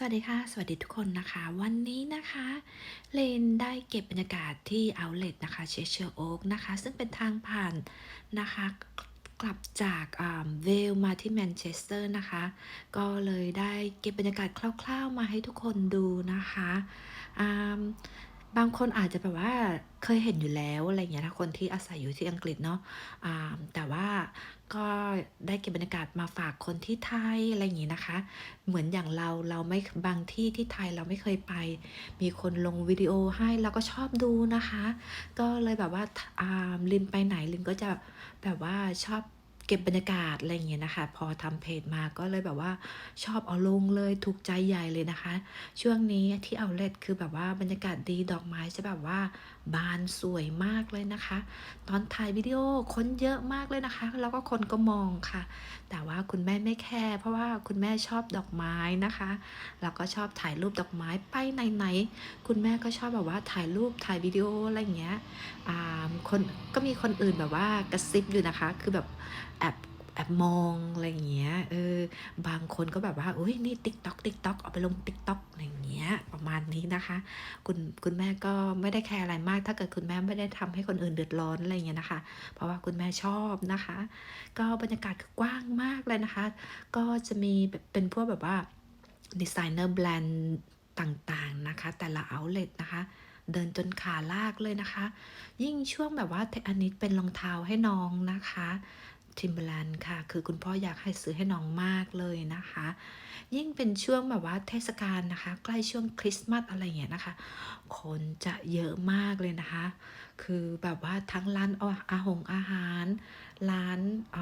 สวัสดีค่ะ สวัสดีทุกคนนะคะ วันนี้นะคะ เลนได้เก็บบรรยากาศที่เอาเลตนะคะเชเชอร์โอ๊กนะคะ ซึ่งเป็นทางผ่านนะคะ กลับจากเวลมาที่แมนเชสเตอร์นะคะ ก็เลยได้เก็บบรรยากาศคร่าว ๆ มาให้ทุกคนดูนะคะอ่า บางคนอาจจะแบบว่าเคยเห็นอยู่แล้วอะไรเงี้ยถ้าคนที่อาศัยอยู่ที่อังกฤษเนาะอ่าแต่ว่าก็ได้เก็บบรรยากาศมาฝากคนที่ไทยอะไรอย่างงี้นะคะ เหมือนอย่างเราเราไม่บางที่ที่ไทยเราไม่เคยไป มีคนลงวิดีโอให้เราก็ชอบดูนะคะ ก็เลยแบบว่าลินไปไหนลินก็จะแบบว่าชอบ เก็บบรรยากาศอะไรอย่างเงี้ยนะคะ พอทำเพจมาก็เลยแบบว่าชอบเอาลงเลยถูกใจใหญ่เลยนะคะ ช่วงนี้ที่เอาเล t คือแบบว่าบรรยากาศดีดอกไม้จะแบบว่าบานสวยมากเลยนะคะ ตอนถ่ายวิดีโอคนเยอะมากเลยนะคะ แล้วก็คนก็มองค่ะ แต่ว่าคุณแม่ไม่แคร์เพราะว่าคุณแม่ชอบดอกไม้นะคะแล้วก็ชอบถ่ายรูปดอกไม้ไปไหนๆคุณแม่ก็ชอบแบบว่าถ่ายรูปถ่ายวิดีโออะไรอย่างเงี้ยอ่าคนก็มีคนอื่นแบบว่ากระซิบอยู่นะคะ คือแบบแอบแอบมองอะไรอย่างเงี้ย เออ บางคนก็แบบว่าอุ้ยนี่ติ๊กต็อกติ๊กต็อกเอาไปลงติ๊กต็อกอะไรอย่างเงี้ย ประมาณนี้นะคะ คุณคุณแม่ก็ไม่ได้แคร์อะไรมาก ถ้าเกิดคุณแม่ไม่ได้ทำให้คนอื่นเดือดร้อนอะไรอย่างเงี้ยนะคะ เพราะว่าคุณแม่ชอบนะคะ ก็บรรยากาศคือกว้างมากเลยนะคะ ก็จะมีแบบเป็นพวกแบบว่าดีไซเนอร์แบรนด์ต่างๆนะคะ แต่ละเอาเล t นะคะเดินจนขาลากเลยนะคะ ยิ่งช่วงแบบว่าอันนี้เป็นรองเท้าให้น้องนะคะ ทิมเบลันค่ะ คือคุณพ่ออยากให้ซื้อให้น้องมากเลยนะคะ ยิ่งเป็นช่วงแบบว่าเทศกาลนะคะ ใกล้ช่วงคริสต์มาสอะไรอย่างเงี้ยนะคะ คนจะเยอะมากเลยนะคะ คือแบบว่าทั้งร้านอาหงอาหาร ร้านเ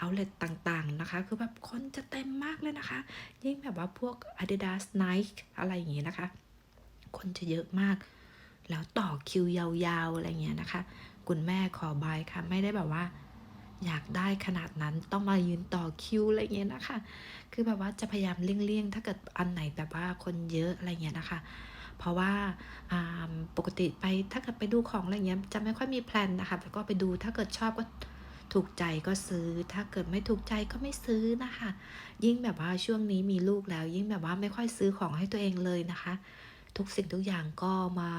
อาเล t ต่างๆนะคะ คือแบบคนจะเต็มมากเลยนะคะ ยิ่งแบบว่าพวก Adidas Nike อะไรอย่างเงี้ยนะคะ คนจะเยอะมาก แล้วต่อคิวยาวๆอะไรเงี้ยนะคะ คุณแม่ขอบายค่ะ ไม่ได้แบบว่า อยากได้ขนาดนั้นต้องมายืนต่อคิวอะไรเงี้ยนะคะ คือแบบว่าจะพยายามเลี่ยงๆ ถ้าเกิดอันไหนแบบว่าคนเยอะอะไรเงี้ยนะคะ เพราะว่าปกติไปถ้าเกิดไปดูของอะไรเงี้ยจะไม่ค่อยมีแพลนนะคะแล้วก็ไปดูถ้าเกิดชอบก็ถูกใจก็ซื้อ ถ้าเกิดไม่ถูกใจก็ไม่ซื้อนะคะ ยิ่งแบบว่าช่วงนี้มีลูกแล้ว ยิ่งแบบว่าไม่ค่อยซื้อของให้ตัวเองเลยนะคะ ทุกสิ่งทุกอย่างก็มา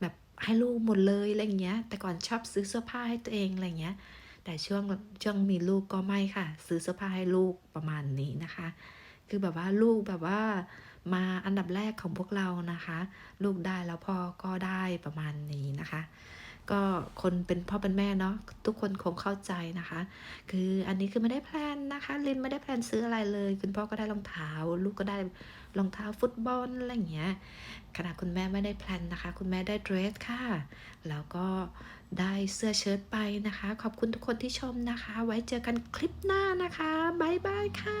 แบบให้ลูกหมดเลยอะไรเงี้ย แต่ก่อนชอบซื้อเสื้อผ้าให้ตัวเองอะไรเงี้ย แต่ช่วงช่วงมีลูกก็ไม่ค่ะ ซื้อเสื้อผ้าให้ลูกประมาณนี้นะคะ คือแบบว่าลูกแบบว่ามาอันดับแรกของพวกเรานะคะ ลูกได้แล้วพ่อก็ได้ประมาณนี้นะคะ ก็คนเป็นพ่อเป็นแม่เนาะทุกคนคงเข้าใจนะคะ คืออันนี้คือไม่ได้แพลนนะคะลินไม่ได้แพลนซื้ออะไรเลย คุณพ่อก็ได้รองเท้า ลูกก็ได้รองเท้าฟุตบอลอะไรอย่างเงี้ยขณะคุณแม่ไม่ได้แพลนนะคะ คุณแม่ได้เดรสค่ะ แล้วก็ได้เสื้อเชิ้ตไปนะคะ ขอบคุณทุกคนที่ชมนะคะ ไว้เจอกันคลิปหน้านะคะบ๊ายบายค่ะ